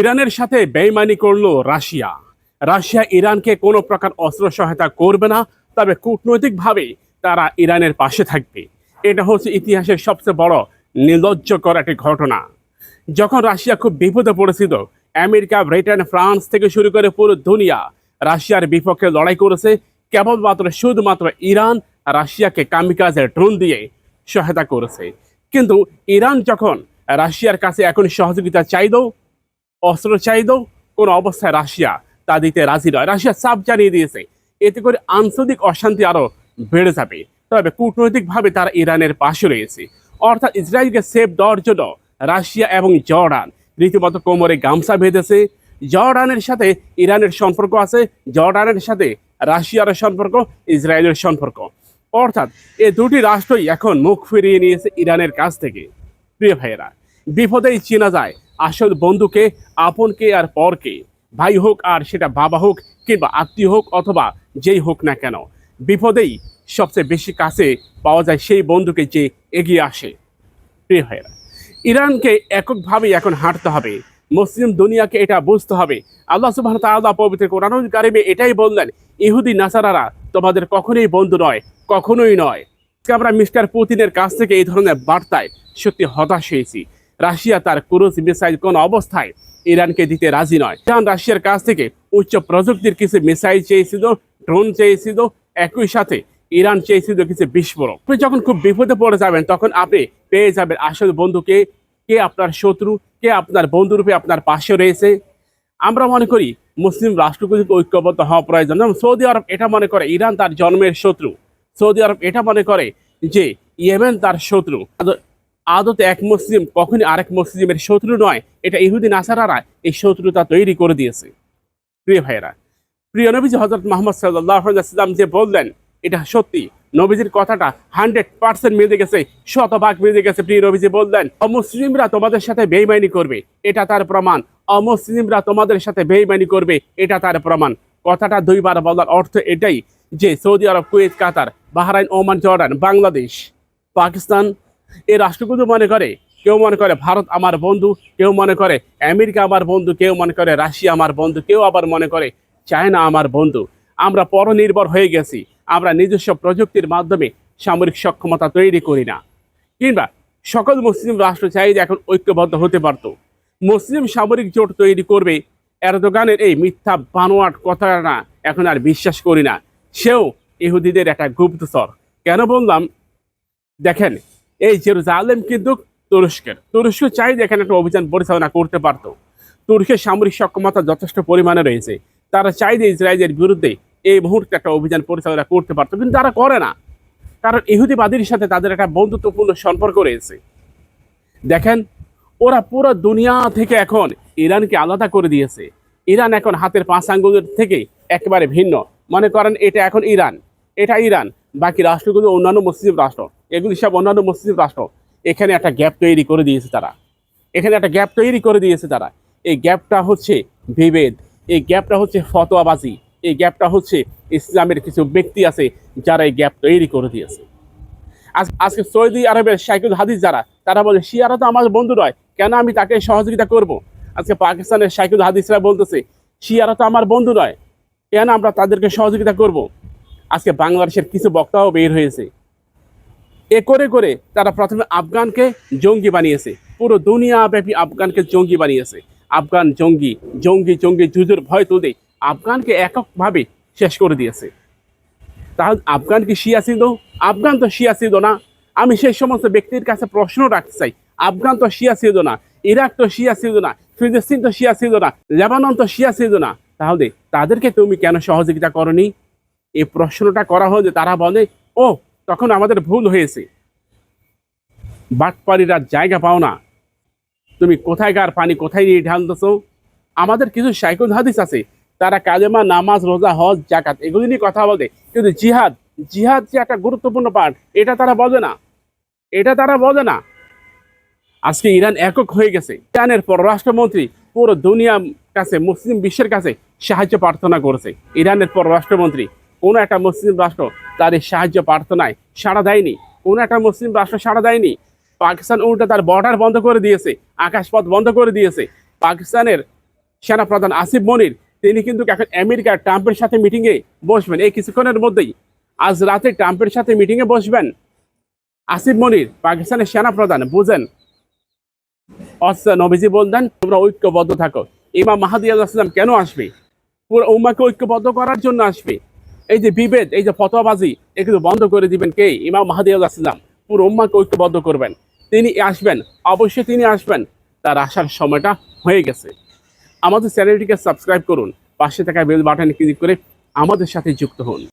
ইরানের সাথে বেইমানি করল রাশিয়া। রাশিয়া ইরানকে কোনো প্রকার অস্ত্র সহায়তা করবে না, তবে কূটনৈতিকভাবে তারা ইরানের পাশে থাকবে। এটা হচ্ছে ইতিহাসের সবচেয়ে বড় নির্লজ্জকর একটি ঘটনা। যখন রাশিয়া খুব বিপদে পড়েছিল, আমেরিকা, ব্রিটেন, ফ্রান্স থেকে শুরু করে পুরো দুনিয়া রাশিয়ার বিপক্ষে লড়াই করেছে। কেবলমাত্র শুধুমাত্র ইরান রাশিয়াকে কামিকাজের ড্রোন দিয়ে সহায়তা করেছে। কিন্তু ইরান যখন রাশিয়ার কাছে এখন সহযোগিতা চাইলেও অস্ত্র চাইলেও কোনো অবস্থায় রাশিয়া তা দিতে রাজি নয়। রাশিয়া চাপ জানিয়ে দিয়েছে। এতে করে আঞ্চলিক অশান্তি আরও বেড়ে যাবে। তবে কূটনৈতিকভাবে তারা ইরানের পাশে রয়েছে। অর্থাৎ ইসরায়েলকে সেফ দেওয়ার জন্য রাশিয়া এবং জর্ডান রীতিমতো কোমরে গামছা বেঁধেছে। জর্ডানের সাথে ইরানের সম্পর্ক আছে। জর্ডানের সাথে রাশিয়ার সম্পর্ক, ইসরায়েলের সম্পর্ক। অর্থাৎ এ দুটি রাষ্ট্রই এখন মুখ ফিরিয়ে নিয়েছে ইরানের কাছ থেকে। প্রিয় ভাইয়েরা, বিপদেই চেনা যায় আসল বন্ধুকে, আপনকে আর পরকে। ভাই হোক আর সেটা বাবা হোক কিংবা আত্মীয় হোক অথবা যেই হোক না কেন, বিপদেই সবচেয়ে বেশি কাছে পাওয়া যায় সেই বন্ধুকে যে এগিয়ে আসে। প্রিয় ভাইয়েরা, ইরানকে এককভাবেই এখন হাঁটতে হবে। মুসলিম দুনিয়াকে এটা বুঝতে হবে। আল্লাহ সুবাহ তাআলা পবিত্র কোরআন কারিমে এটাই বললেন, ইহুদি নাসারারা তোমাদের কখনোই বন্ধু নয়, কখনোই নয়। আমরা মিস্টার পুতিনের কাছ থেকে এই ধরনের বার্তায় সত্যি হতাশ হয়েছি। রাশিয়া তার ক্রুজ মিসাইল কোন অবস্থায় ইরানকে দিতে রাজি নয়। ইরান রাশিয়ার কাছ থেকে উচ্চ প্রযুক্তির কিছু মিসাইল চেয়েছিল, ড্রোন চেয়েছিল, একই সাথে ইরান চেয়েছিল কিছু বিস্ফোরক। আপনি যখন খুব বিপদে পড়ে যাবেন, তখন আপনি পেয়ে যাবেন আসল বন্ধুকে কে আপনার শত্রু, কে আপনার বন্ধুরূপে আপনার পাশে রয়েছে। আমরা মনে করি মুসলিম রাষ্ট্রগুলিকে ঐক্যবদ্ধ হওয়া প্রয়োজন। যেমন সৌদি আরব এটা মনে করে ইরান তার জন্মের শত্রু। সৌদি আরব এটা মনে করে যে ইয়েমেন তার শত্রু। আদতে এক মুসলিম কখনই আরেক মুসলিমের শত্রু নয়। এটা ইহুদি নাসারারা এই শত্রুতা তৈরি করে দিয়েছে। প্রিয় ভাইয়েরা, প্রিয় নবীজি হজরত মোহাম্মদ সাল্লাম যে বললেন, এটা সত্যি। নবীজির কথাটা হান্ড্রেড পার্সেন্ট মিলে গেছে, শতভাগ মিলে গেছে। প্রিয় নবীজি বললেন, অমুসলিমরা তোমাদের সাথে বেইমানি করবে, এটা তার প্রমাণ। অমুসলিমরা তোমাদের সাথে বেইমানি করবে, এটা তার প্রমাণ। কথাটা দুইবার বলার অর্থ এটাই যে Saudi Arab, Kuwait, Qatar, Bahrain, Oman, Jordan, Bangladesh, Pakistan এই রাষ্ট্রগুলো মনে করে, কেউ মনে করে ভারত আমার বন্ধু, কেউ মনে করে আমেরিকা আমার বন্ধু, কেউ মনে করে রাশিয়া আমার বন্ধু, কেউ আবার মনে করে চায়না আমার বন্ধু। আমরা পরনির্ভর হয়ে গেছি, আমরা নিজস্ব প্রযুক্তির মাধ্যমে সামরিক সক্ষমতা তৈরি করি না। কিংবা সকল মুসলিম রাষ্ট্র চাইলে এখন ঐক্যবদ্ধ হতে পারত। মুসলিম সামরিক জোট তৈরি করবে এরদোগানের এই মিথ্যা বানোয়াট কথাটা এখন আর বিশ্বাস করি না। সেও ইহুদিদের একটা গুপ্তচর। কেন বললাম? দেখেন এই জেরুজালেম কিন্তু তুরস্কের। তুরস্ক চাইলে এখানে একটা অভিযান পরিচালনা করতে পারত। তুরস্কের সামরিক সক্ষমতা যথেষ্ট পরিমাণে রয়েছে। তারা চাইলে ইসরায়েলের বিরুদ্ধে এই মুহূর্তে একটা অভিযান পরিচালনা করতে পারতো, কিন্তু তারা করে না। কারণ ইহুদিবাদীর সাথে তাদের একটা বন্ধুত্বপূর্ণ সম্পর্ক রয়েছে। দেখেন, ওরা পুরো দুনিয়া থেকে এখন ইরানকে আলাদা করে দিয়েছে। ইরান এখন হাতের পাঁচ আঙ্গুলের থেকে একেবারে ভিন্ন। মনে করেন এটা এখন ইরান। এটা ইরান, বাকি রাষ্ট্রগুলো অন্যান্য মুসলিম রাষ্ট্র, এগুলি সব অন্যান্য মুসলিম রাষ্ট্র। এখানে একটা গ্যাপ তৈরি করে দিয়েছে তারা। এখানে একটা গ্যাপ তৈরি করে দিয়েছে তারা। এই গ্যাপটা হচ্ছে বিভেদ, এই গ্যাপটা হচ্ছে ফতোয়াবাজি, এই গ্যাপটা হচ্ছে ইসলামের কিছু ব্যক্তি আছে যারা এই গ্যাপ তৈরি করে দিয়েছে। আজ- আজকে সৌদি আরবের শাইকুল হাদিস যারা, তারা বলে, শিয়ারা তো আমার বন্ধু নয়, কেন আমি তাকে সহযোগিতা করব? আজকে পাকিস্তানের শাইকুল হাদিসরা বলতেছে, শিয়ারা তো আমার বন্ধু নয়, কেন আমরা তাদেরকে সহযোগিতা করব? আজকে বাংলাদেশের কিছু বক্তাও বের হয়েছে। এ করে করে তারা প্রথমে আফগানকে জঙ্গি বানিয়েছে। পুরো দুনিয়াব্যাপী আফগানকে জঙ্গি বানিয়েছে। আফগান জঙ্গি জঙ্গি জঙ্গি, যুদ্ধের ভয় তুলে আফগানকে এককভাবে শেষ করে দিয়েছে। তাহলে আফগান কি শিয়া ছিল? আফগান তো শিয়া ছিল না। আমি সেই সমস্ত ব্যক্তির কাছে প্রশ্ন রাখতে চাই। আফগান তো শিয়া ছিল না। ইরাক তো শিয়া ছিল না। ফিলিস্তিন তো শিয়া ছিল না। লেবানন তো শিয়া ছিল না। তাহলে তাদেরকে তুমি কেন সহযোগিতা করনি? এই প্রশ্নটা করা হলে তারা বলে, ও, তখন আমাদের ভুল হয়েছে। বাটপাড়িরা জায়গা পাও না। তুমি কোথায়কার পানি কোথায় নিয়ে ঢালতেছো? আমাদের কিছু সাইকুল হাদিস আছে। তারা কালেমা, নামাজ, রোজা, হজ জাকাত এগুলি নিয়ে কথা বলে। কিন্তু জিহাদ জিহাদ যে একটা গুরুত্বপূর্ণ পার্ট এটা তারা বলে না। এটা তারা বলে না। আজকে ইরান একক হয়ে গেছে। ইরানের পররাষ্ট্রমন্ত্রী পুরো দুনিয়ার কাছে, মুসলিম বিশ্বের কাছে সাহায্য প্রার্থনা করেছে। ইরানের পররাষ্ট্রমন্ত্রী কোনো একটা মুসলিম রাষ্ট্র এই সাহায্য প্রার্থনায় সাড়া দেয়নি। কোনো একটা মুসলিম রাষ্ট্র সাড়া দেয়নি। পাকিস্তান উল্টা তার বর্ডার বন্ধ করে দিয়েছে, আকাশপথ বন্ধ করে দিয়েছে। পাকিস্তানের সেনাপ্রধান আসিফ মনির, তিনি কিন্তু এখন আমেরিকার ট্রাম্পের সাথে মিটিংয়ে বসবেন। এই কিছুক্ষণের মধ্যেই আজ রাতে ট্রাম্পের সাথে মিটিংয়ে বসবেন আসিফ মনির, পাকিস্তানের সেনাপ্রধান। বুঝেন অস্ত্র নবীজি বলতেন তোমরা ঐক্যবদ্ধ থাকো। ইমাম মাহাদি আলাহিসাম কেন আসবে? পুরো উম্মাকে ঐক্যবদ্ধ করার জন্য আসবে। এই যে বিভেদ, এই যে ফতোয়াবাজি এগুলো বন্ধ করে দিবেন কে? ইমাম মাহাদি আলাহিসাম পুরো উম্মাকে ঐক্যবদ্ধ করবেন। তিনি আসবেন, অবশ্যই তিনি আসবেন। তার আসার সময়টা হয়ে গেছে। আমাদের চ্যানেলটিকে সাবস্ক্রাইব করুন। পাশে থাকা বেল বাটনে ক্লিক করে আমাদের সাথে যুক্ত হন।